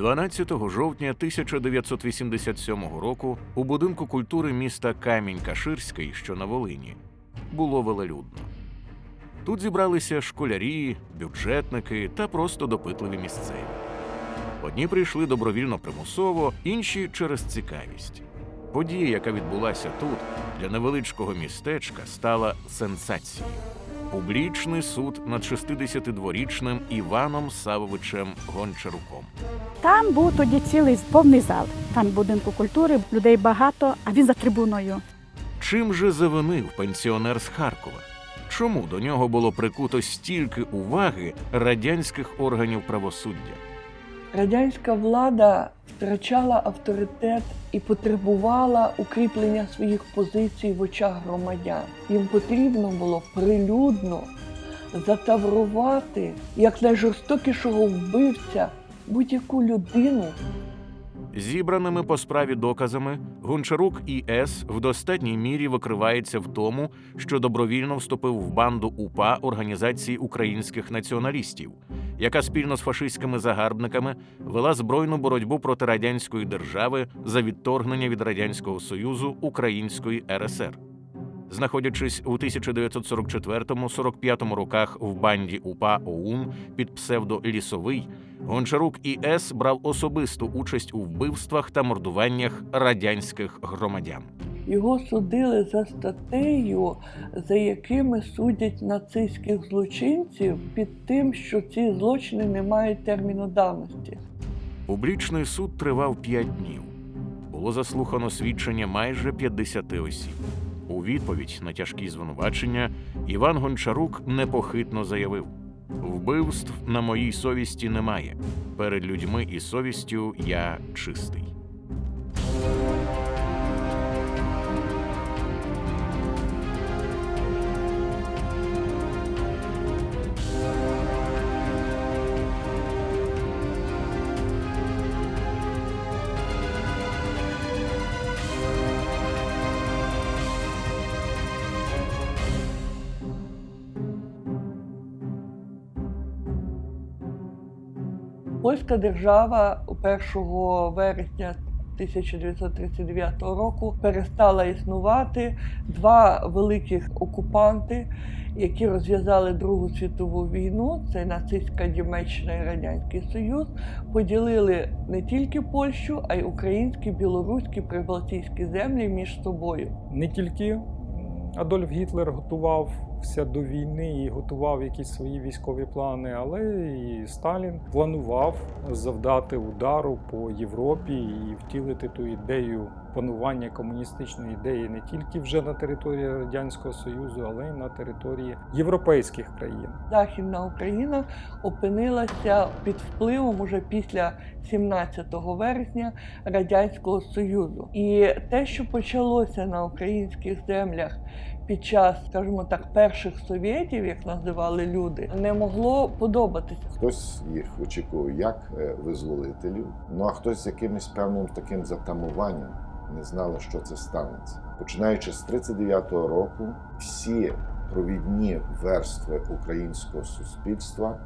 12 жовтня 1987 року у будинку культури міста Камінь-Каширський, що на Волині, було велелюдно. Тут зібралися школярі, бюджетники та просто допитливі місцеві. Одні прийшли добровільно примусово, інші через цікавість. Подія, яка відбулася тут, для невеличкого містечка, стала сенсацією. Публічний суд над 62-річним Іваном Савовичем Гончаруком. Там був тоді цілий повний зал. Там будинку культури людей багато, а він за трибуною. Чим же завинив пенсіонер з Харкова? Чому до нього було прикуто стільки уваги радянських органів правосуддя? Радянська влада втрачала авторитет і потребувала укріплення своїх позицій в очах громадян. Їм потрібно було прилюдно затаврувати як найжорстокішого вбивця будь-яку людину, Зібраними по справі доказами Гончарук І.С. в достатній мірі викривається в тому, що добровільно вступив в банду УПА Організації українських націоналістів, яка спільно з фашистськими загарбниками вела збройну боротьбу проти радянської держави за відторгнення від радянського союзу Української РСР. Знаходячись у 1944-45 роках в банді УПА ОУН під псевдо Лісовий, Гончарук І.С. брав особисту участь у вбивствах та мордуваннях радянських громадян. Його судили за статтею, за якими судять нацистських злочинців під тим, що ці злочини не мають терміну давності. Публічний суд тривав 5 днів. Було заслухано свідчення майже 50 осіб. У відповідь на тяжкі звинувачення Іван Гончарук непохитно заявив: вбивств на моїй совісті немає. Перед людьми і совістю я чистий. Польська держава 1 вересня 1939 року перестала існувати. Два великих окупанти, які розв'язали Другу світову війну, це нацистська Німеччина і Радянський Союз, поділили не тільки Польщу, а й українські, білоруські, прибалтійські землі між собою. не тільки Адольф Гітлер готувався до війни і готував якісь свої військові плани, але і Сталін планував завдати удару по Європі і втілити ту ідею панування комуністичної ідеї не тільки вже на території Радянського Союзу, але й на території європейських країн. Західна Україна опинилася під впливом уже після 17 вересня Радянського Союзу. І те, що почалося на українських землях під час, скажімо так, перших совєтів, як називали люди, не могло подобатися. Хтось їх очікував як е, визволителів, ну а хтось з якимось певним таким затамуванням не знали, що це станеться. Починаючи з 39-го року, всі провідні верстви українського суспільства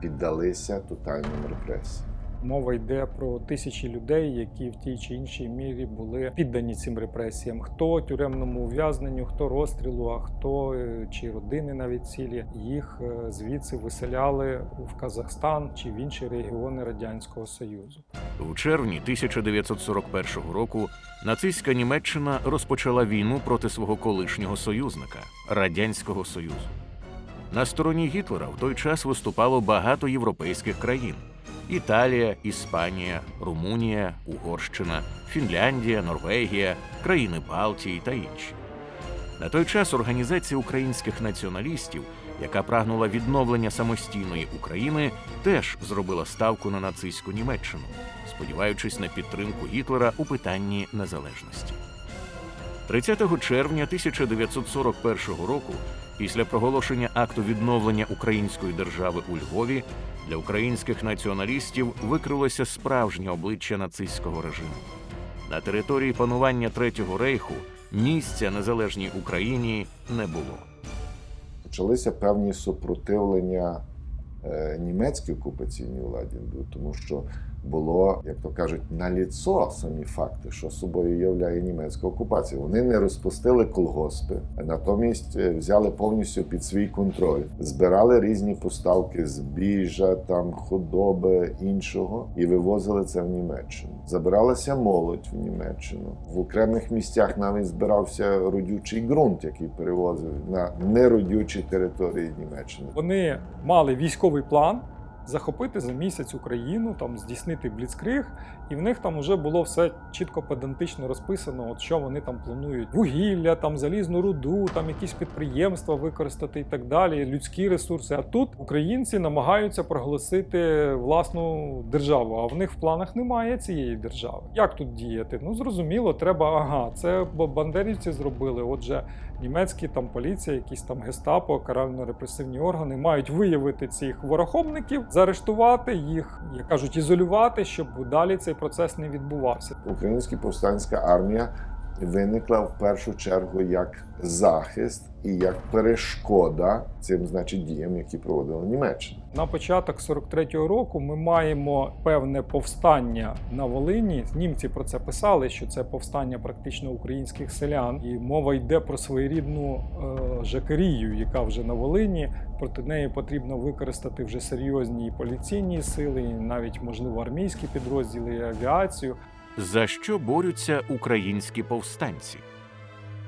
піддалися тотальним репресіям. Мова йде про тисячі людей, які в тій чи іншій мірі були піддані цим репресіям. Хто тюремному ув'язненню, хто розстрілу, а хто е, чи родини навіть цілі їх е, звідси виселяли в Казахстан чи в інші регіони Радянського Союзу. У червні 1941 року нацистська Німеччина розпочала війну проти свого колишнього союзника Радянського Союзу. На стороні Гітлера в той час виступало багато європейських країн: Італія, Іспанія, Румунія, Угорщина, Фінляндія, Норвегія, країни Балтії та інші. На той час організація українських націоналістів, яка прагнула відновлення самостійної України, теж зробила ставку на нацистську Німеччину, сподіваючись на підтримку Гітлера у питанні незалежності. 30 червня 1941 року, після проголошення акту відновлення української держави у Львові, для українських націоналістів викрилося справжнє обличчя нацистського режиму. На території панування Третього рейху місця незалежній Україні не було. Почалися певні супротивлення е, німецькій окупаційній владі, тому що було, як то кажуть, наліцо самі факти, що собою являє німецька окупація. Вони не розпустили колгоспи, а натомість е, взяли повністю під свій контроль, збирали різні поставки збіжжя, там худоби іншого і вивозили це в Німеччину. Забиралася молодь в Німеччину. В окремих місцях навіть збирався родючий ґрунт, який перевозив на неродючі території Німеччини. Вони мали військовий план захопити за місяць Україну, там здійснити бліцкриг, і в них там вже було все чітко педантично розписано, от що вони там планують: вугілля, там залізну руду, там якісь підприємства використати і так далі, людські ресурси. А тут українці намагаються проголосити власну державу. А в них в планах немає цієї держави. Як тут діяти? Ну зрозуміло, треба ага, це бандерівці зробили. Отже, німецькі там поліція, якісь там гестапо, карально-репресивні органи мають виявити цих ворохобників, заарештувати їх, як кажуть, ізолювати, щоб далі цей процес не відбувався. Українська повстанська армія виникла в першу чергу як захист і як перешкода цим, значить, діям, які проводила Німеччина. На початок 43-го року ми маємо певне повстання на Волині. Німці про це писали, що це повстання практично українських селян, і мова йде про своєрідну е, жакерію, яка вже на Волині. Проти неї потрібно використати вже серйозні і поліційні сили, і навіть можливо армійські підрозділи, і авіацію. За що борються українські повстанці?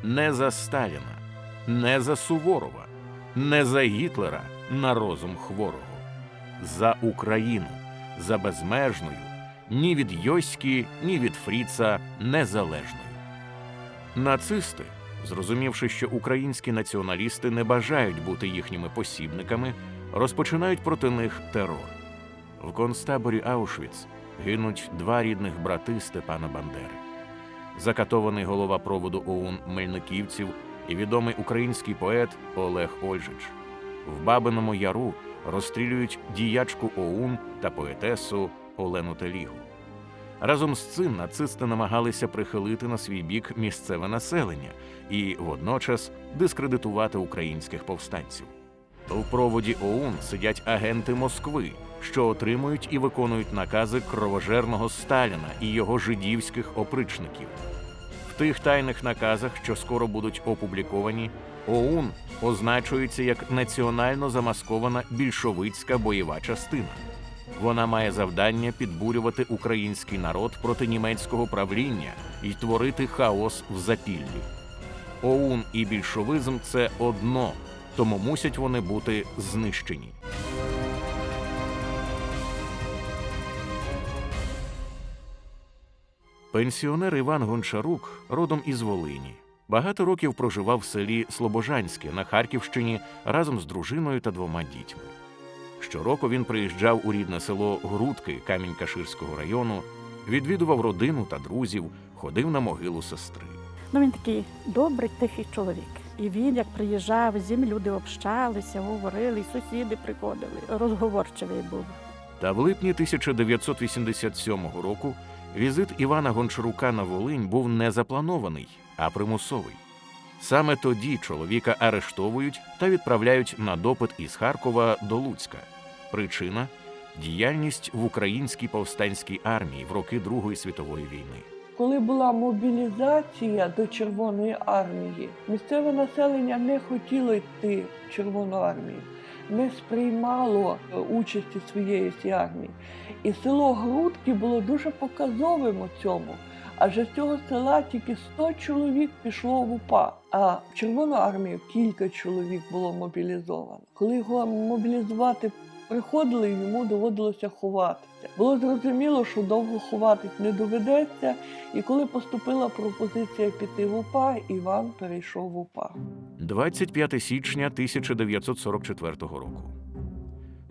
Не за Сталіна, не за Суворова, не за Гітлера на розум хворого, за Україну, за безмежною, ні від Йоськи, ні від Фріца незалежною. Нацисти, зрозумівши, що українські націоналісти не бажають бути їхніми посібниками, розпочинають проти них терор. В концтаборі Аушвіц гинуть два рідних брати Степана Бандери. Закатований голова проводу ОУН Мельниківців і відомий український поет Олег Ольжич. В Бабиному Яру розстрілюють діячку ОУН та поетесу Олену Телігу. Разом з цим нацисти намагалися прихилити на свій бік місцеве населення і водночас дискредитувати українських повстанців. В проводі ОУН сидять агенти Москви, що отримують і виконують накази кровожерного Сталіна і його жидівських опричників. В тих тайних наказах, що скоро будуть опубліковані, ОУН означується як національно замаскована більшовицька бойова частина. Вона має завдання підбурювати український народ проти німецького правління і творити хаос в запіллі. ОУН і більшовизм це одно, тому мусять вони бути знищені. Пенсіонер Іван Гончарук родом із Волині. Багато років проживав в селі Слобожанське на Харківщині разом з дружиною та двома дітьми. Щороку він приїжджав у рідне село Грудки Камінь-Каширського району, відвідував родину та друзів, ходив на могилу сестри. Ну він такий добрий, тихий чоловік. І він, як приїжджав, з ним люди общалися, говорили, і сусіди приходили. Розговорчивий був. Та в липні 1987 року візит Івана Гончарука на Волинь був не запланований, а примусовий. Саме тоді чоловіка арештовують та відправляють на допит із Харкова до Луцька. Причина діяльність в українській повстанській армії в роки Другої світової війни. Коли була мобілізація до Червоної армії, місцеве населення не хотіло йти в Червону армію, не сприймало е, участі своєї армії. І село Грудки було дуже показовим у цьому. Адже з цього села тільки 100 чоловік пішло в УПА, а в Червону армію кілька чоловік було мобілізовано. Коли його мобілізувати приходили, йому доводилося Було зрозуміло, що довго ховатись не доведеться, і коли поступила пропозиція піти в УПА, Іван перейшов в УПА. 25 січня 1944 року.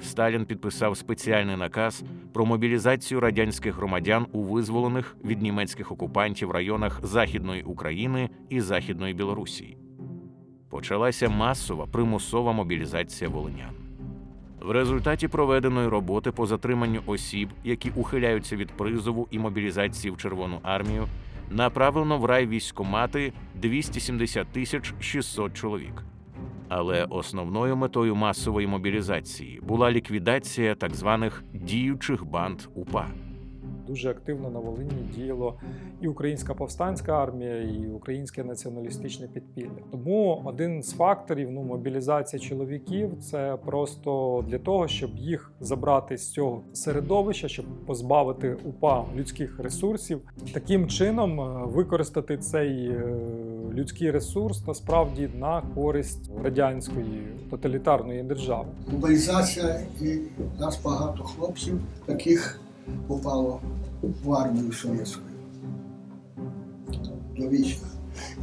Сталін підписав спеціальний наказ про мобілізацію радянських громадян у визволених від німецьких окупантів районах Західної України і Західної Білорусі. Почалася масова примусова мобілізація волинян. В результаті проведеної роботи по затриманню осіб, які ухиляються від призову і мобілізації в Червону армію, направлено в рай військкомати 270 тисяч 600 чоловік. Але основною метою масової мобілізації була ліквідація так званих діючих банд УПА. Дуже активно на Волині діяло і українська повстанська армія, і українське націоналістичне підпілля. Тому один з факторів ну, мобілізація чоловіків це просто для того, щоб їх забрати з цього середовища, щоб позбавити УПА людських ресурсів, таким чином е, використати цей е, людський ресурс насправді на користь радянської тоталітарної держави. Мобілізація і нас багато хлопців таких попало в армію совєтську до війська.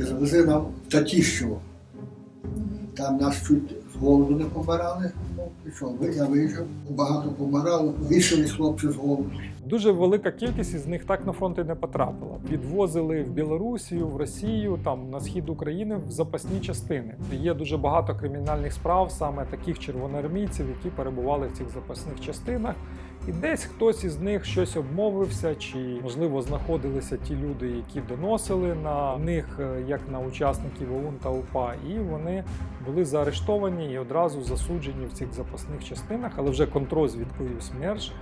І завезли нам в Татіщево. Там нас чуть з голоду не помирали. Ну, я виїжджав, багато помирало, вішали хлопців з голоду. Дуже велика кількість із них так на фронт і не потрапила. Відвозили в Білорусію, в Росію, там на схід України в запасні частини. Є дуже багато кримінальних справ, саме таких червоноармійців, які перебували в цих запасних частинах. І десь хтось із них щось обмовився, чи можливо знаходилися ті люди, які доносили на них е, як на учасників ОУН та УПА, і вони були заарештовані і одразу засуджені в цих запасних частинах, але вже контрозвідкою СМЕРШ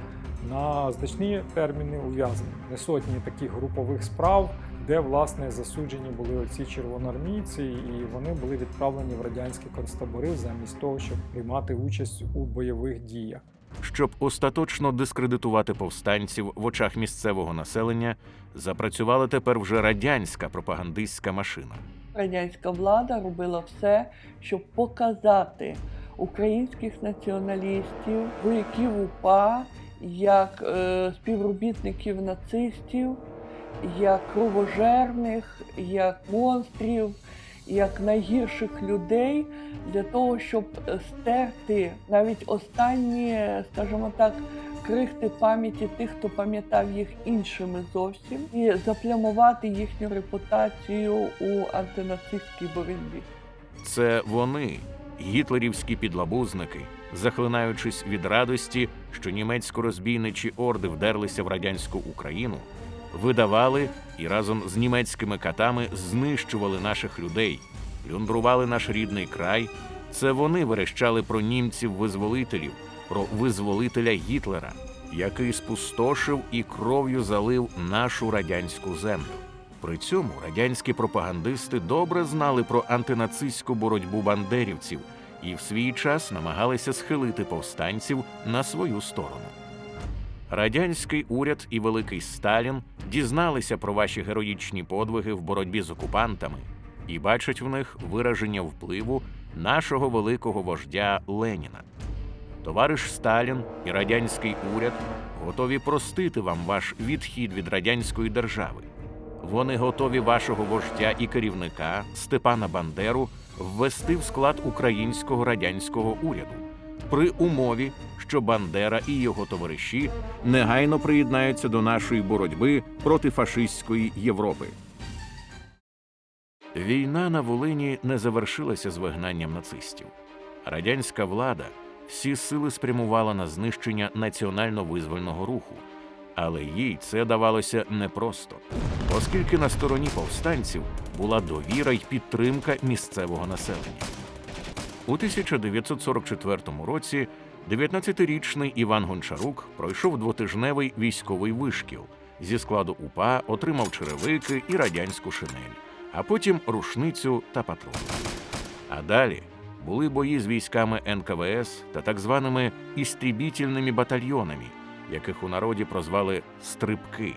на значні терміни ув'язнення. Не сотні таких групових справ, де власне засуджені були оці червоноармійці, і вони були відправлені в радянські концтабори замість того, щоб приймати участь у бойових діях. Щоб остаточно дискредитувати повстанців в очах місцевого населення, запрацювала тепер вже радянська пропагандистська машина. радянська влада робила все, щоб показати українських націоналістів, вояків УПА як е, співробітників нацистів, як кровожерних, як монстрів, як найгірших людей для того, щоб е, стерти навіть останні, скажімо так, крихти пам'яті тих, хто пам'ятав їх іншими зовсім, і заплямувати їхню репутацію у антинацистській боротьбі. Це вони, гітлерівські підлабузники, захлинаючись від радості, що німецько-розбійничі орди вдерлися в радянську Україну, видавали і разом з німецькими катами знищували наших людей, плюндрували наш рідний край. Це вони верещали про німців-визволителів, про визволителя Гітлера, який спустошив і кров'ю залив нашу радянську землю. При цьому радянські пропагандисти добре знали про антинацистську боротьбу бандерівців і в свій час намагалися схилити повстанців на свою сторону. Радянський уряд і великий Сталін дізналися про ваші героїчні подвиги в боротьбі з окупантами і бачать в них вираження впливу нашого великого вождя Леніна. Товариш Сталін і радянський уряд готові простити вам ваш відхід від радянської держави. Вони готові вашого вождя і керівника Степана Бандеру ввести в склад українського радянського уряду при умові, що Бандера і його товариші негайно приєднаються до нашої боротьби проти фашистської Європи. Війна на Волині не завершилася з вигнанням нацистів. Радянська влада всі сили спрямувала на знищення національно-визвольного руху, але їй це давалося непросто, оскільки на стороні повстанців була довіра й підтримка місцевого населення. У 1944 році 19-річний Іван Гончарук пройшов двотижневий військовий вишкіл. Зі складу УПА отримав черевики і радянську шинель, а потім рушницю та патрон. А далі були бої з військами НКВС та так званими істрібітельними батальйонами, яких у народі прозвали стрибки.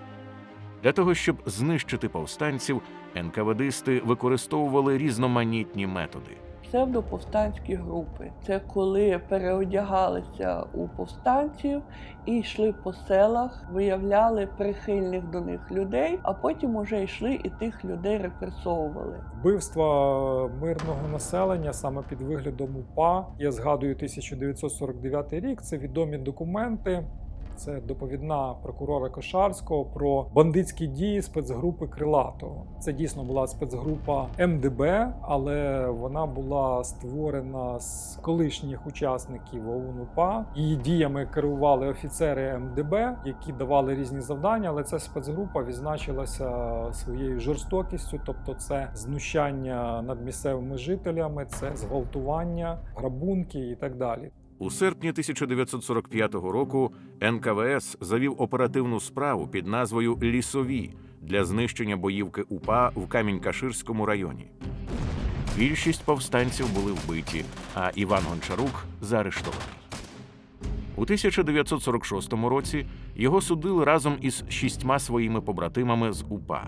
Для того, щоб знищити повстанців, НКВДисти використовували різноманітні методи. Псевдоповстанські групи це коли переодягалися у повстанців і йшли по селах, виявляли прихильних до них людей, а потім уже йшли і тих людей репресовували. Вбивства мирного населення саме під виглядом УПА. Я згадую 1949 рік. Це відомі документи. Це доповідна прокурора Кошарського про бандитські дії спецгрупи Крилатого. Це дійсно була спецгрупа МДБ, але вона була створена з колишніх учасників ОУН УПА. Її діями керували офіцери МДБ, які давали різні завдання. Але ця спецгрупа відзначилася своєю жорстокістю, тобто це знущання над місцевими жителями, це зґвалтування, грабунки і так далі. У серпні 1945 року НКВС завів оперативну справу під назвою Лісові для знищення боївки УПА в Камінь-Каширському районі. Більшість повстанців були вбиті, а Іван Гончарук заарештований. У 1946 році його судили разом із шістьма своїми побратимами з УПА.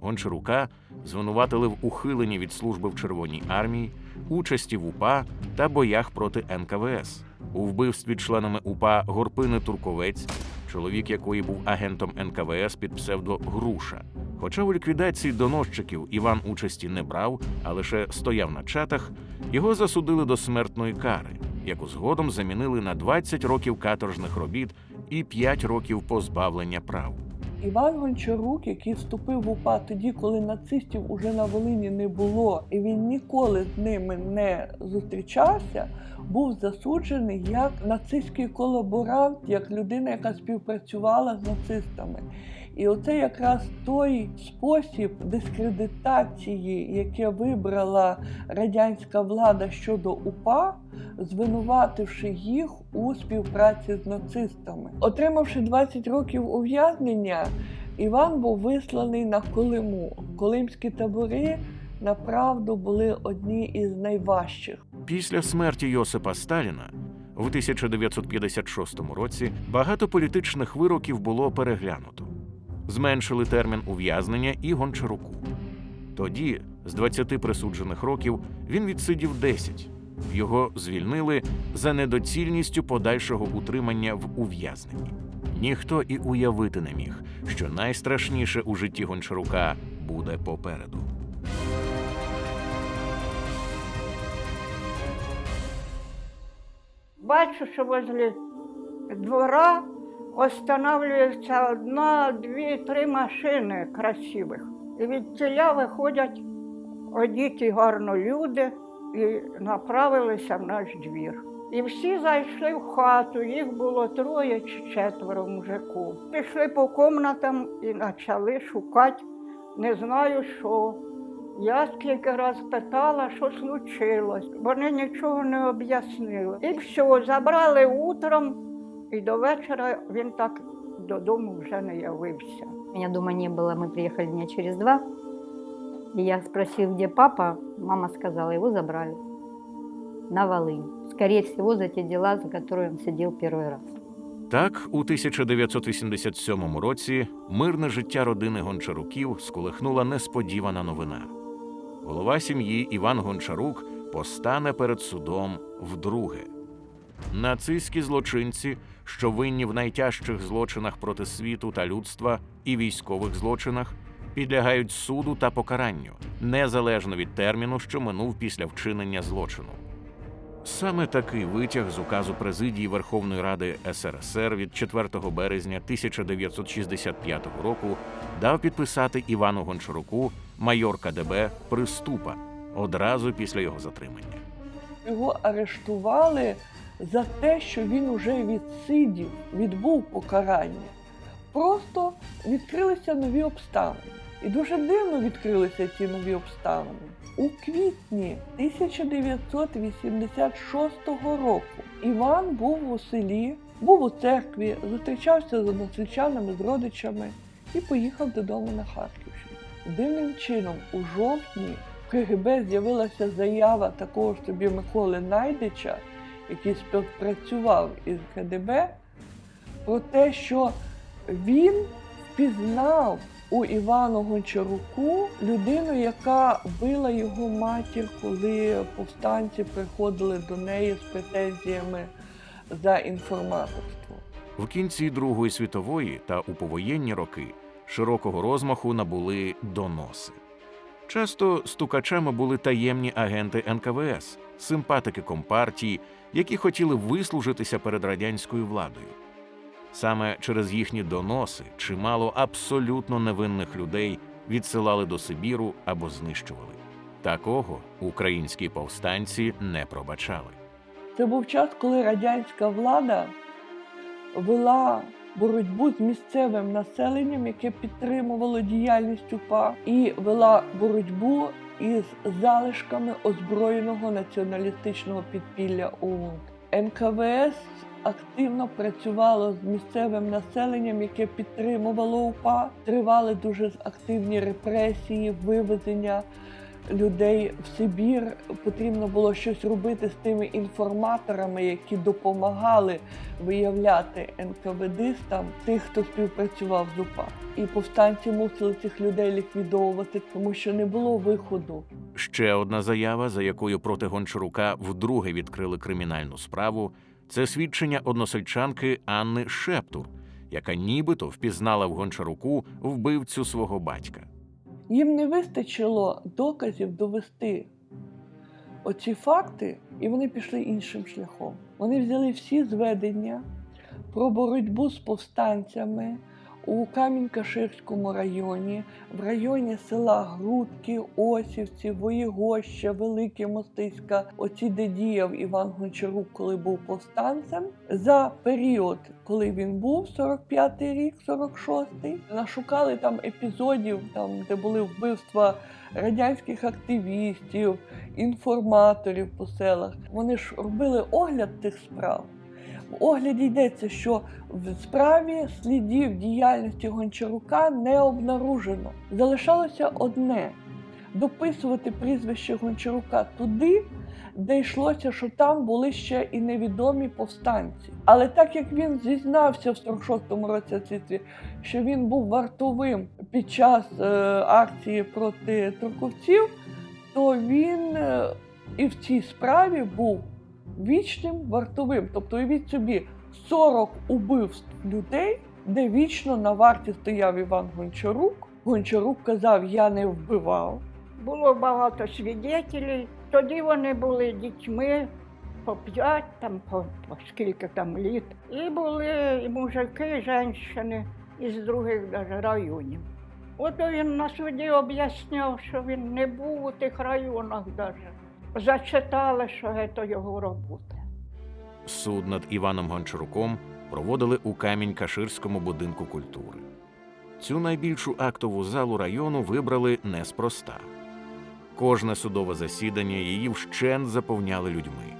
Гончарука звинуватили в ухиленні від служби в Червоній армії, участі в УПА та боях проти НКВС, у вбивстві членами УПА Горпини Турковець, чоловік якої був агентом НКВС під псевдо Груша. Хоча у ліквідації доносчиків Іван участі не брав, а лише стояв на чатах, його засудили до смертної кари, яку згодом замінили на 20 років каторжних робіт і 5 років позбавлення прав. Іван Гончарук, який вступив в УПА тоді, коли нацистів уже на Волині не було, і він ніколи з ними не зустрічався, був засуджений як нацистський колаборант, як людина, яка співпрацювала з нацистами. І оце якраз той спосіб дискредитації, яке вибрала радянська влада щодо УПА, звинувативши їх у співпраці з нацистами. Отримавши 20 років ув'язнення, Іван був висланий на Колиму. Колимські табори направду були одні із найважчих. Після смерті Йосипа Сталіна в 1956 році багато політичних вироків було переглянуто. Зменшили термін ув'язнення і Гончаруку. Тоді, з 20 присуджених років, він відсидів 10. Його звільнили за недоцільністю подальшого утримання в ув'язненні. Ніхто і уявити не міг, що найстрашніше у житті Гончарука буде попереду. Бачу, що возле двора останавливается одна, дві, три машини красивих. І від тіля виходять одіті гарно люди і направилися в наш двір. І всі зайшли в хату, їх було троє чи четверо мужиків. Пішли по кімнатам і почали шукати, не знаю що. Я скільки раз питала, що случилось. Вони нічого не об'яснили. І все, забрали утром, і до вечора він так додому вже не явився. Меня дома не было, мы приехали дня через два. И я спросил, где папа. Мама сказала, его забрали на Волынь. Скорее всего, за те дела, за которые он сидел первый раз. Так, у 1987 році мирне життя родини Гончаруків сколихнула несподівана новина. Голова сім'ї Іван Гончарук постане перед судом вдруге. Нацистські злочинці, що винні в найтяжчих злочинах проти світу та людства і військових злочинах, підлягають суду та покаранню незалежно від терміну, що минув після вчинення злочину. Саме такий витяг з указу президії Верховної Ради СРСР від 4 березня 1965 року дав підписати Івану Гончаруку майор КДБ Приступа одразу після його затримання. Його арештували за те, що він уже відсидів, відбув покарання. Просто відкрилися нові обставини. І дуже дивно відкрилися ті нові обставини. У квітні 1986 року Іван був у селі, був у церкві, зустрічався з односельчанами, з родичами і поїхав додому на Харківщину. Дивним чином, у жовтні в КГБ з'явилася заява такого собі Миколи Найдича, який співпрацював із КДБ, про те, що він впізнав у Івану Гончаруку людину, яка била його матір, коли повстанці приходили до неї з претензіями за інформаторство. В кінці Другої світової та у повоєнні роки широкого розмаху набули доноси. Часто стукачами були таємні агенти НКВС, симпатики компартії, які хотіли вислужитися перед радянською владою. Саме через їхні доноси чимало абсолютно невинних людей відсилали до Сибіру або знищували. Такого українські повстанці не пробачали. Це був час, коли радянська влада вела боротьбу з місцевим населенням, яке підтримувало діяльність УПА, і вела боротьбу із залишками озброєного націоналістичного підпілля ОУН. НКВС активно працювало з місцевим населенням, яке підтримувало УПА. Тривали дуже активні репресії, вивезення людей в Сибір. Потрібно було щось робити з тими інформаторами, які допомагали виявляти НКВДистам тих, хто співпрацював з УПА. І повстанці мусили цих людей ліквідовувати, тому що не було виходу. Ще одна заява, за якою проти Гончарука вдруге відкрили кримінальну справу, це свідчення односельчанки Анни Шептур, яка нібито впізнала в Гончаруку вбивцю свого батька. Їм не вистачило доказів довести оці факти, і вони пішли іншим шляхом. Вони взяли всі зведення про боротьбу з повстанцями у Камінь-Каширському районі, в районі села Грудки, Осівці, Воєгоща, Велике Мостиська, оці де діяв Іван Гончарук, коли був повстанцем. За період, коли він був, 45-й рік, 46-й, нашукали там епізодів, там, де були вбивства радянських активістів, інформаторів по селах. Вони ж робили огляд тих справ. В огляді йдеться, що в справі слідів діяльності Гончарука не обнаружено. Залишалося одне дописувати прізвище Гончарука туди, де йшлося, що там були ще і невідомі повстанці. Але так як він зізнався в 46-му році слідстві, що він був вартовим під час е, акції проти турковців, то він е, і в цій справі був вічним вартовим. Тобто, уявіть собі, 40 убивств людей, де вічно на варті стояв Іван Гончарук. Гончарук казав: Я не вбивав. Було багато свідетелів. Тоді вони були дітьми по п'ять, там, по, по скільки там літ. І були і мужики, і жінки із других даже районів. От він на суді об'ясняв, що він не був у тих районах даже. Зачитали, що це його робота. Суд над Іваном Гончаруком проводили у Камінь-Каширському будинку культури. Цю найбільшу актову залу району вибрали неспроста. Кожне судове засідання її вщент заповняли людьми.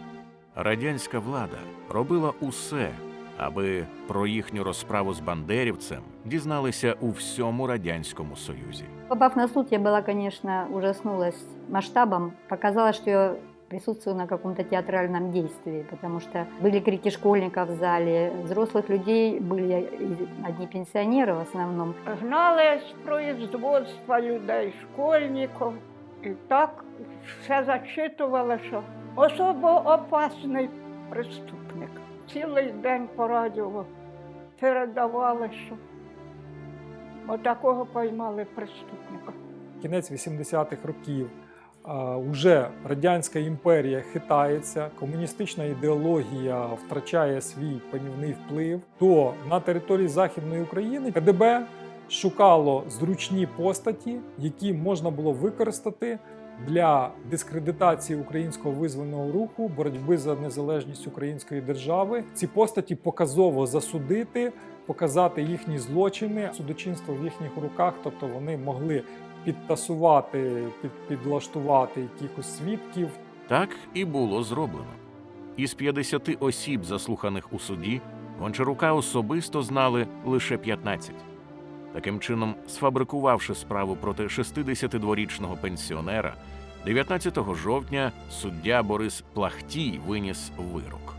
Радянська влада робила усе, аби про їхню розправу з бандерівцем дізналися у всьому радянському союзі. Попав на суд, я была, конечно, ужаснулась масштабом. Показалось, что я присутствую на каком-то театральном действии, потому что были крики школьников в зале, взрослых людей были и одни пенсионеры в основном. Гнали з производства людей, школьників. І так все зачитували, що особо опасний преступник. Цілий день по радіо передавали, що отакого поймали преступника. Кінець 80-х років. Уже радянська імперія хитається, комуністична ідеологія втрачає свій панівний вплив. То на території Західної України КДБ шукало зручні постаті, які можна було використати для дискредитації українського визвольного руху, боротьби за незалежність української держави. Ці постаті показово засудити, показати їхні злочини, судочинство в їхніх руках, тобто вони могли підтасувати, під, підлаштувати якихось свідків. Так і було зроблено. Із 50 осіб, заслуханих у суді, Гончарука особисто знали лише 15. Таким чином, сфабрикувавши справу проти 62-річного пенсіонера, 19 жовтня суддя Борис Плахтій виніс вирок.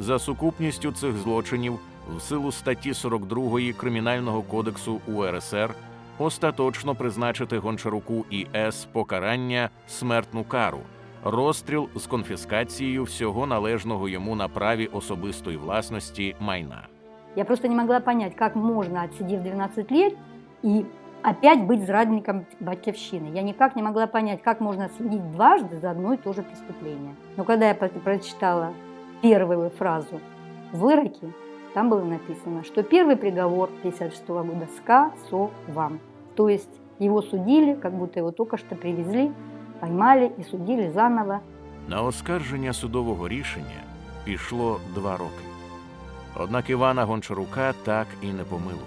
За сукупністю цих злочинів в силу статті 42 Кримінального кодексу УРСР остаточно призначити Гончаруку і С покарання смертну кару, розстріл з конфіскацією всього належного йому на праві особистої власності майна. Я просто не могла понять, как можно, отсидев 12 лет, и опять быть зрадником батьковщины. Я никак не могла понять, как можно следить дважды за одно и то же преступление. Но когда я по- прочитала первую фразу в выроке, там было написано, что первый приговор 56 года скасован. То есть его судили, как будто его только что привезли, поймали и судили заново. На оскарження судового рішення пішло два роки. Однак Івана Гончарука так і не помилували.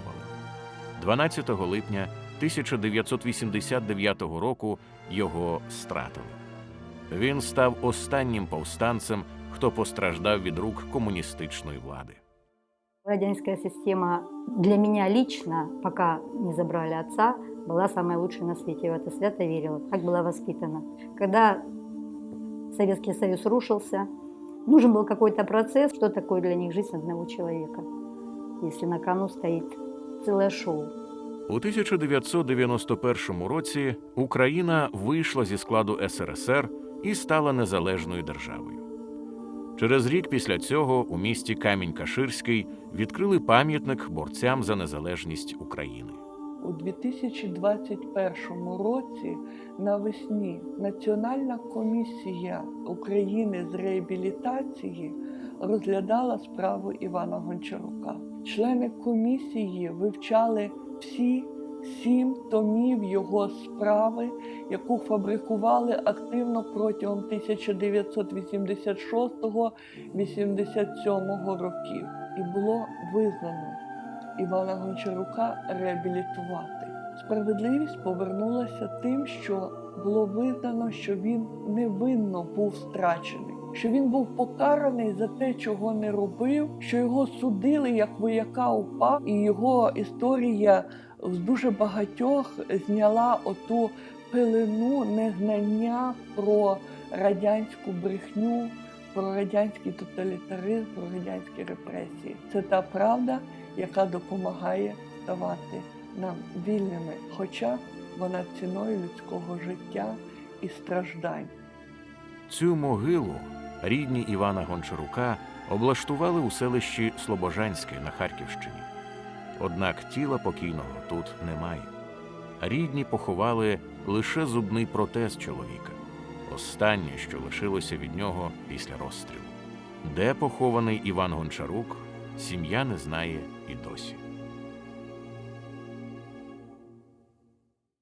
12 липня 1989 року його стратили. Він став останнім повстанцем, хто постраждав від рук комуністичної влади. Радянская система для меня лично, пока не забрали отца, была самой лучшей на свете. Я в это свято верила. Так была воспитана. Когда Советский Союз рушился, нужен был какой-то процесс. Что такое для них жизнь одного человека, если на кону стоит целое шоу? У 1991 році Україна вийшла зі складу СРСР і стала незалежною державою. Через рік після цього у місті Камінь-Каширський відкрили пам'ятник борцям за незалежність України. У 2021 році навесні Національна комісія України з реабілітації розглядала справу Івана Гончарука. Члени комісії вивчали всі сім томів його справи, яку фабрикували активно протягом 1986-87 років, і було визнано. Івана Гончарука реабілітувати. Справедливість повернулася тим, що було визнано, що він невинно був страчений, що він був покараний за те, чого не робив, що його судили як вояка УПА, і його історія з дуже багатьох зняла оту пелену незнання про радянську брехню, про радянський тоталітаризм, про радянські репресії. Це та правда, яка допомагає ставати нам вільними, хоча вона ціною людського життя і страждань. Цю могилу рідні Івана Гончарука облаштували у селищі Слобожанське на Харківщині. Однак тіла покійного тут немає. Рідні поховали лише зубний протез чоловіка, останнє, що лишилося від нього після розстрілу. Де похований Іван Гончарук, сім'я не знає і досі.